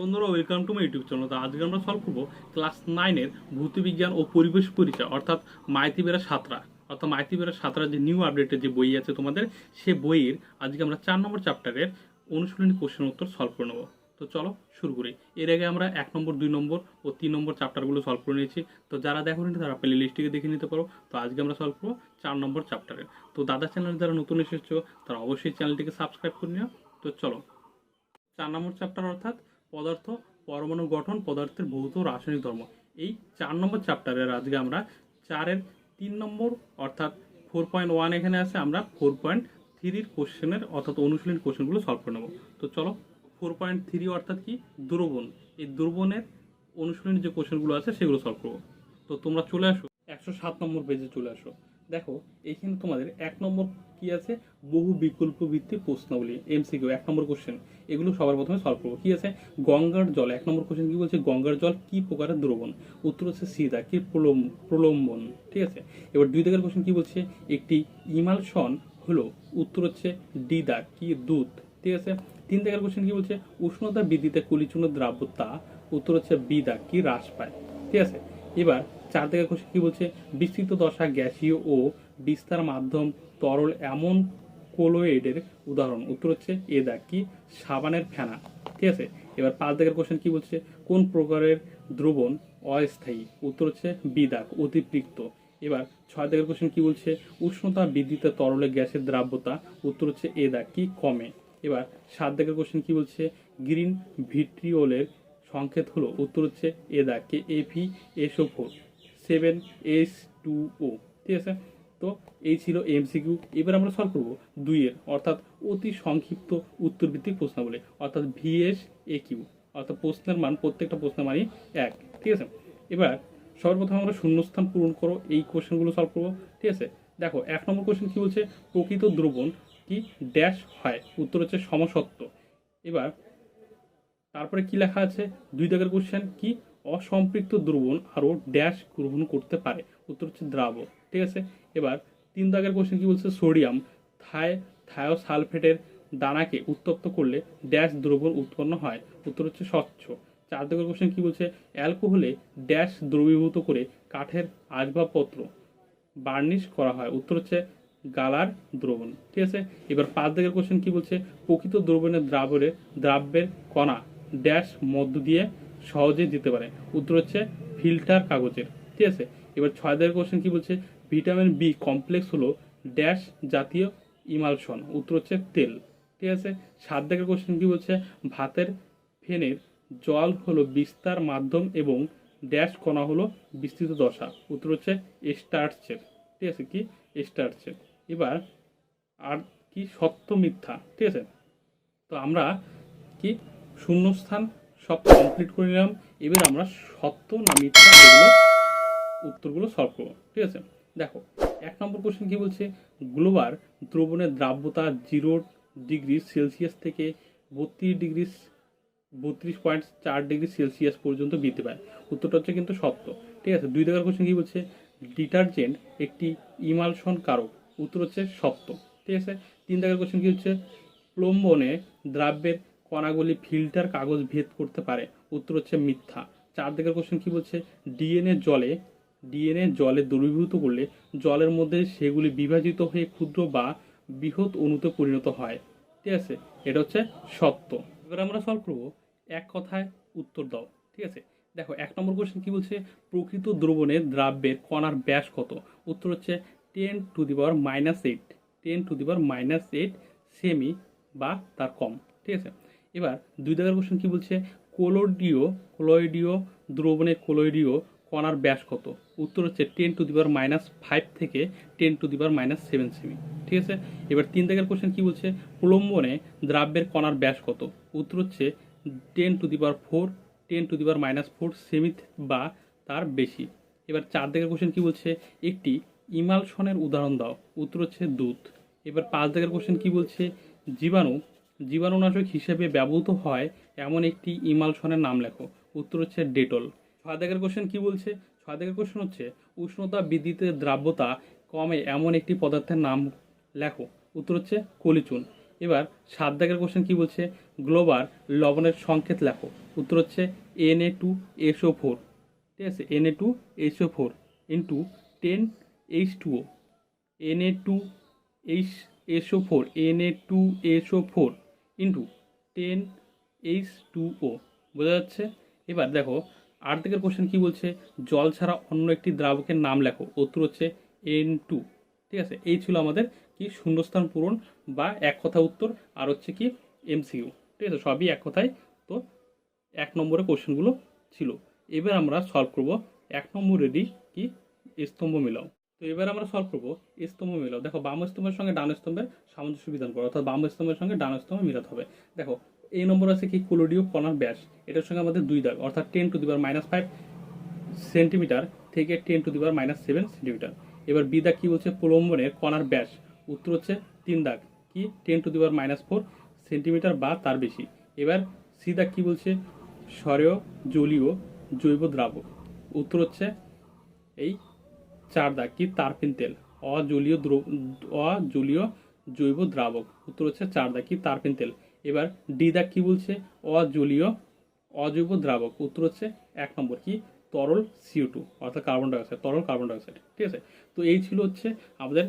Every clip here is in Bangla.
বন্ধুরা welcome to my YouTube channel তো আজকে আমরা সলভ করব ক্লাস নাইনের ভৌতবিজ্ঞান ও পরিবেশ পরিচয়, অর্থাৎ মাইতি বেড়া সাঁতরা। অর্থাৎ মাইতি বেড়া সাঁতরা যে নিউ আপডেটের যে বই আছে তোমাদের, সে বইয়ের আজকে আমরা চার নম্বর চ্যাপ্টারের অনুশীলনী কোশ্চেন উত্তর সলভ করে নেব। তো চলো শুরু করি। এর আগে আমরা এক নম্বর, দুই নম্বর ও তিন নম্বর চ্যাপ্টারগুলো সলভ করে নিয়েছি। তো যারা দেখো নি তারা প্লে লিস্টটিকে দেখে নিতে পারো। তো আজকে আমরা সলভ করব চার নম্বর চ্যাপ্টারের তো দাদা চ্যানেল যারা নতুন এসেছ, তারা অবশ্যই চ্যানেলটিকে সাবস্ক্রাইব করে নিও। তো চলো, চার নম্বর চ্যাপ্টার অর্থাৎ পদার্থ, পরমাণু গঠন, পদার্থের ভৌত রাসায়নিক ধর্ম। এই চার নম্বর চ্যাপ্টারের আজকে আমরা চারের তিন নম্বর, অর্থাৎ ফোর পয়েন্ট ওয়ান এখানে আছে, আমরা ফোর পয়েন্ট থ্রির কোশ্চেনের অর্থাৎ অনুশীলন কোশ্চেনগুলো সলভ করে নেব। তো চলো ফোর পয়েন্ট থ্রি অর্থাৎ কি? দ্রবণ। এই দ্রবণের অনুশীলনের যে কোশ্চেনগুলো আছে, সেগুলো সলভ করব। তো তোমরা চলে আসো। একশো সাত নম্বর পেজে চলে আসো। দেখো এইখানে তোমাদের এক নম্বর কি আছে? বহু বিকল্প ভিত্তিক প্রশ্নাবলী এমসিকিউ এক নম্বর কোশ্চেন এগুলো সবার প্রথমে সলভ করব। কি আছে? গঙ্গার জল, এক নম্বর কোশ্চেন কি বলছে? গঙ্গার জল কি প্রকারের দ্রবণ? উত্তর হচ্ছে সিদা কি প্রলম- প্রলম্বন, ঠিক আছে? এবার দুই দাগের কোশ্চেন কি বলছে? একটি ইমালশন হলো, উত্তর হচ্ছে ডিদা, কি দুধ, ঠিক আছে? তিন দাগের কোশ্চেন কি বলছে? উষ্ণতা বৃদ্ধিতে কলিচূর্ণ দ্রাব্যতা উত্তর হচ্ছে বিদা, কি হ্রাস পায়, ঠিক আছে? এবার চার থেকে কোশ্চেন কি বলছে? বিস্তৃত দশা, গ্যাসীয় ও বিস্তার মাধ্যম, তরল এমন কোলোয়েডের উদাহরণ। উত্তর হচ্ছে এ দাগ কি? সাবানের ফেনা। ঠিক আছে? এবার পাঁচ দাগের কোশ্চেন কি বলছে? কোন প্রকারের দ্রবণ অস্থায়ী? উত্তর হচ্ছে বি দাগ অতিপৃক্ত। এবার ছয় দাগের কোশ্চেন কি বলছে? উষ্ণতা বৃদ্ধিতে তরলে গ্যাসের দ্রাব্যতা। উত্তর হচ্ছে এ দাগ কি? কমে। এবার সাত দাগের কোশ্চেন কি বলছে? গ্রিন ভিট্রিওলের সংকেত হলো। উত্তর হচ্ছে এ দাগ কে এফি SO four. Seven S two O ঠিক আছে? তো এই ছিল এমসিকিউ এবার আমরা সলভ করব দুইয়ের, অর্থাৎ অতি সংক্ষিপ্ত উত্তরভিত্তিক প্রশ্নাবলী, অর্থাৎ ভিএস এ কিউ অর্থাৎ প্রশ্নের মান, প্রত্যেকটা প্রশ্নের মানই এক, ঠিক আছে? এবার সর্বপ্রথম আমরা শূন্যস্থান পূরণ করো, এই কোশ্চেনগুলো সলভ করব, ঠিক আছে? দেখো, এক নম্বর কোশ্চেন কি বলছে? প্রকৃত দ্রবণ কি ড্যাশ হয়? উত্তর হচ্ছে সমসত্ব এবার তারপরে কি লেখা আছে? দুই দাগের কোশ্চেন কি অসম্পৃক্ত দ্রবণ আরও ড্যাশ গ্রহণ করতে পারে। উত্তর হচ্ছে দ্রাব ঠিক আছে? এবার তিন দাগের কোশ্চেন কী বলছে? সোডিয়াম থায় থায়োসালফেটের দানাকে উত্তপ্ত করলে ড্যাশ দ্রবণ উৎপন্ন হয়। উত্তর হচ্ছে স্বচ্ছ। চার দাগের কোশ্চেন কী বলছে? অ্যালকোহলে ড্যাশ দ্রবীভূত করে কাঠের আসবাবপত্র বার্নিশ করা হয়। উত্তর হচ্ছে গালার দ্রবণ, ঠিক আছে? এবার পাঁচ দিকের কোশ্চেন কি বলছে? প্রকৃত দ্রবণের দ্রাবরে, দ্রাব্যের কণা ড্যাশ মধ্য দিয়ে সহজে দিতে পারে। উত্তর হচ্ছে ফিল্টার কাগজের, ঠিক আছে? এবার ছয় দিকের কোশ্চেন কী বলছে? ভিটামিন বি কমপ্লেক্স হলো ড্যাশ জাতীয় ইমালশন, উত্তর হচ্ছে তেল, ঠিক আছে? সাত দিকের কোশ্চেন কী বলছে? ভাতের ফেনের জল হলো বিস্তার মাধ্যম এবং ড্যাশ কণা হলো বিস্তৃত দশা, উত্তর হচ্ছে স্টার্চের ঠিক আছে? কি? স্টার্চের এবার আর কি সত্য মিথ্যা, ঠিক আছে? তো আমরা কি শূন্যস্থান সব কমপ্লিট করে নিলাম। এবার আমরা সত্য না মিথ্যা এগুলো উত্তরগুলো সলভ করব, ঠিক আছে? দেখো, এক নম্বর কোশ্চেন কি বলছে? গ্লোবার দ্রবণের দ্রাব্যতা জিরো ডিগ্রি সেলসিয়াস থেকে বত্রিশ ডিগ্রি বত্রিশ পয়েন্ট চার ডিগ্রি সেলসিয়াস পর্যন্ত বৃদ্ধি পায়। উত্তরটা হচ্ছে কিন্তু সত্য, ঠিক আছে? দুই দাগের কোশ্চেন কী বলছে? ডিটারজেন্ট একটি ইমালশন কারক, উত্তর হচ্ছে সত্য, ঠিক আছে? তিন দাগের কোশ্চেন কী হচ্ছে? প্লম্বনে দ্রাব্যের কণাগুলি ফিল্টার কাগজ ভেদ করতে পারে। উত্তর হচ্ছে মিথ্যা। চার দিকের কোশ্চেন কি বলছে? ডিএনএ জলে ডিএনএ জলে দ্রবীভূত করলে জলের মধ্যে সেগুলি বিভাজিত হয়ে ক্ষুদ্র বা বৃহৎ অণুতে পরিণত হয়। ঠিক আছে? এটা হচ্ছে সত্য। এবার আমরা সলভ করব। এক কথায় উত্তর দাও। ঠিক আছে? দেখো, এক নম্বর কোশ্চেন কি বলছে? প্রকৃত দ্রবণের দ্রাব্যের কণার ব্যাস কত? উত্তর হচ্ছে ten to the power minus eight ten to the power minus eight semi বা তার কম। ঠিক আছে? এবার দুই দাগের কোশ্চেন কি বলছে? কোলোডিও কোলয়েডীয় দ্রবণের কোলয়েডীয় কণার ব্যাস কত? উত্তর হচ্ছে ten to the power minus five থেকে ten to the power minus seven semi ঠিক আছে? এবার তিন দাগের কোশ্চেন কি বলছে? প্রলম্বনে দ্রাব্যের কণার ব্যাস কত? উত্তর হচ্ছে ten to the power four ten to the power minus four semi বা তার বেশি। এবার চার দাগের কোশ্চেন কি বলছে? একটি ইমালশনের উদাহরণ দাও, উত্তর হচ্ছে দুধ। এবার পাঁচ দাগের কোশ্চেন কি বলছে? জীবাণু জীবাণুনাশক হিসেবে ব্যবহৃত হয় এমন একটি ইমালশনের নাম লেখো। উত্তর হচ্ছে ডেটল। ছয় দাগের কোশ্চেন কি বলছে? ছয় কোশ্চেন হচ্ছে, উষ্ণতা বৃদ্ধিতে দ্রাব্যতা কমে এমন একটি পদার্থের নাম লেখো। উত্তর হচ্ছে কলিচুন। এবার সাত দাগের কোশ্চেন কি বলছে? গ্লোবার লবণের সংকেত লেখো। উত্তর হচ্ছে N A two SO four. ঠিক আছে, N A two SO four into ten H two O. N A two H SO four, N A two SO four. Into ten H two O বোঝা যাচ্ছে? এবার দেখো আট দিকের কোশ্চেন কি বলছে? জল ছাড়া অন্য একটি দ্রাবকের নাম লেখো। উত্তর হচ্ছে এন টু ঠিক আছে? এই ছিল আমাদের কি শূন্যস্থান পূরণ বা এক কথা উত্তর, আর হচ্ছে কি এমসিইউ ঠিক আছে? সবই এক কথায় তো এক নম্বরের কোশ্চেনগুলো ছিল। এবার আমরা সলভ করব এক নম্বরেরই কি স্তম্ভ মিলাও তো এবার আমরা সলভ করব স্তম্ভ মিলাও দেখো, বাম স্তম্ভের সঙ্গে ডান স্তম্ভের সামঞ্জস্য বিধান করো, অর্থাৎ বাম স্তম্ভের সঙ্গে ডান স্তম্ভ মিলাতে হবে। দেখো, এই নম্বর আছে কি? কোলোডিও কণার ব্যাস। এটার সঙ্গে আমাদের দুই দাগ, অর্থাৎ ten to the power minus five centimeter থেকে ten to the power minus seven centimeter এবার বি দাগ কি বলছে? প্রলম্বনের কণার ব্যাস। উত্তর হচ্ছে তিন দাগ। কি? Ten to the power minus four centimeter বা তার বেশি। এবার সি দাগ কি বলছে? সরেয় জলীয় জৈব দ্রাবক উত্তর হচ্ছে এই চার দাগ কি তারপিন তেল, অজলীয় দ্রব, অজলীয় জৈব দ্রাবক। উত্তর হচ্ছে চার দাগ কি তারপিন তেল। এবার ডি দাগ কি বলছে? অজলীয়, অজৈব দ্রাবক। উত্তর হচ্ছে এক নম্বর কি? তরল সিও টু অর্থাৎ কার্বন ডাইঅক্সাইড তরল কার্বন ডাইঅক্সাইড ঠিক আছে? তো এই ছিল হচ্ছে আমাদের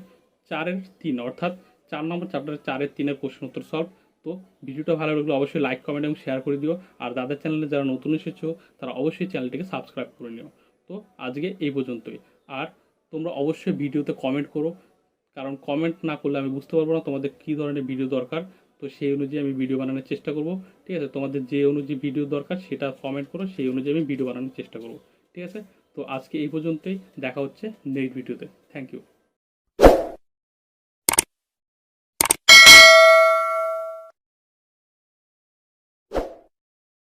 চারের তিন, অর্থাৎ চার নম্বর চ্যাপ্টারের চারের তিনের প্রশ্ন উত্তর সলভ তো ভিডিওটা ভালো লাগলে অবশ্যই লাইক কমেন্ট এবং শেয়ার করে দিও। আর দাদার চ্যানেলে যারা নতুন এসেছ, তারা অবশ্যই চ্যানেলটিকে সাবস্ক্রাইব করে নিও। তো আজকে এই পর্যন্তই। আর তোমরা অবশ্যই ভিডিওতে কমেন্ট করো। কারণ কমেন্ট না করলে আমি বুঝতে পারব না তোমাদের কী ধরনের ভিডিও দরকার। তো সেই অনুযায়ী আমি ভিডিও বানানোর চেষ্টা করব। ঠিক আছে? তোমাদের যে অনুযায়ী ভিডিও দরকার সেটা কমেন্ট করো, সেই অনুযায়ী আমি ভিডিও বানানোর চেষ্টা করব। ঠিক আছে? তো আজকে এই পর্যন্তই। দেখা হচ্ছে নেক্সট ভিডিওতে থ্যাংক ইউ